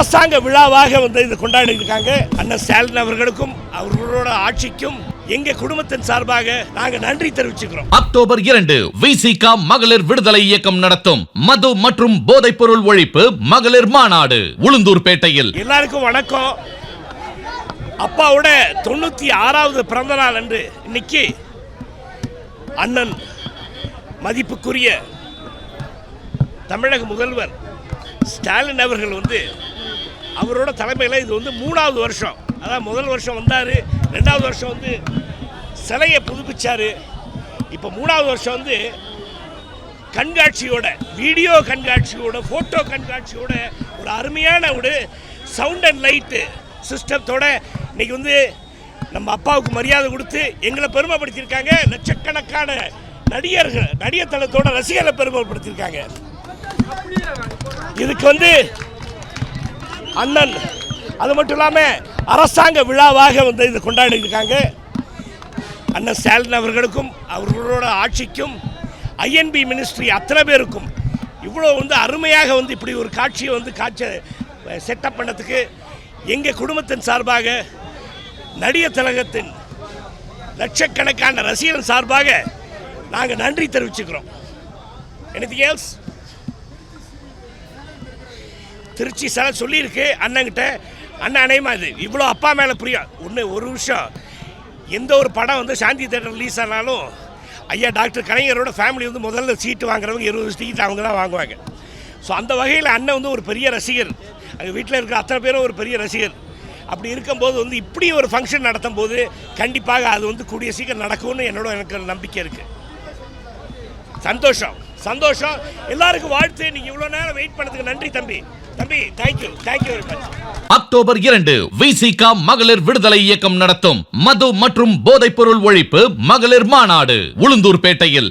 அரசாங்க விழாவாக வந்து இது கொண்டாடி இருக்காங்க அண்ணன் ஸ்டாலின் அவர்களுக்கும் அவர்களோட ஆட்சிக்கும் எங்க குடும்பத்தின் சார்பாக நாங்க நன்றி தெரிவிச்சுக்கிறோம். அக்டோபர் இரண்டு விசிகா மகளிர் விடுதலை இயக்கம் நடத்தும் மது மற்றும் போதைப்பொருள் ஒழிப்பு மகளிர் மாநாடு உளுந்தூர்பேட்டையில் எல்லாருக்கும் வணக்கம். அப்பாவோட தொண்ணூத்தி ஆறாவது பிறந்த நாள் அன்று இன்னைக்கு அண்ணன் மதிப்புக்குரிய தமிழக முதல்வர் ஸ்டாலின் அவர்கள் வந்து அவரோட தலைமையில் இது வந்து மூணாவது வருஷம். அதான் முதல் வருஷம் வந்தார். ரெண்டாவது வருஷம் வந்து சிலையை புதுப்பிச்சார். இப்போ மூணாவது வருஷம் வந்து கண்காட்சியோட வீடியோ கண்காட்சியோட ஃபோட்டோ கண்காட்சியோட ஒரு அருமையான ஒரு சவுண்ட் அண்ட் லைட்டு சிஸ்டத்தோட இன்றைக்கி வந்து நம்ம அப்பாவுக்கு மரியாதை கொடுத்து எங்களை பெருமைப்படுத்தியிருக்காங்க. லட்சக்கணக்கான நடிகர்கள் நடிகர் தளத்தோட ரசிகர்களை பெருமைப்படுத்தியிருக்காங்க. இதுக்கு வந்து அண்ணன். அது மட்டும் இல்லாமல் அரசாங்க விழாவாக வந்து இது கொண்டாடிருக்காங்க அண்ணன் ஸ்டாலின் அவர்களுக்கும் அவர்களோட ஆட்சிக்கும் ஐஎன்பி மினிஸ்ட்ரி அத்தனை பேருக்கும் இவ்வளோ வந்து அருமையாக வந்து இப்படி ஒரு காட்சியை வந்து காட்சி செட்டப் பண்ணதுக்கு எங்கள் குடும்பத்தின் சார்பாக நடிகர் திலகத்தின் லட்சக்கணக்கான ரசிகர்கள் சார்பாக நாங்கள் நன்றி தெரிவிச்சுக்கிறோம். Anything எல்ஸ் திருச்சி சில சொல்லியிருக்கு அண்ணங்கிட்ட அண்ணன் அணையமா இது? இவ்வளோ அப்பா மேலே புரியும் ஒன்று ஒரு விஷயம் எந்த ஒரு படம் வந்து சாந்தி தேட்டர் ரிலீஸ் ஆனாலும் ஐயா டாக்டர் கலைஞரோட ஃபேமிலி வந்து முதல்ல சீட்டு வாங்குறவங்க இருபது சீட்டு அவங்க தான் வாங்குவாங்க. ஸோ அந்த வகையில் அண்ணன் வந்து ஒரு பெரிய ரசிகர். அங்கே வீட்டில் இருக்கிற அத்தனை பேரும் ஒரு பெரிய ரசிகர். அப்படி இருக்கும்போது வந்து இப்படி ஒரு ஃபங்க்ஷன் நடத்தும் போது கண்டிப்பாக அது வந்து கூடிய சீக்கிரம் நடக்கும்னு என்னோட எனக்கு நம்பிக்கை இருக்குது சந்தோஷம். சந்தோஷம். எல்லாருக்கும் வாழ்த்து. நீங்க இவ்வளவு நேரம் வெயிட் பண்ணதுக்கு நன்றி தம்பி. தம்பி thank you thank you very much October இரண்டு விசிகா மகளிர் விடுதலை இயக்கம் நடத்தும் மது மற்றும் போதைப்பொருள் ஒழிப்பு மகளிர் மாநாடு உளுந்தூர்பேட்டையில் பேட்டையில்.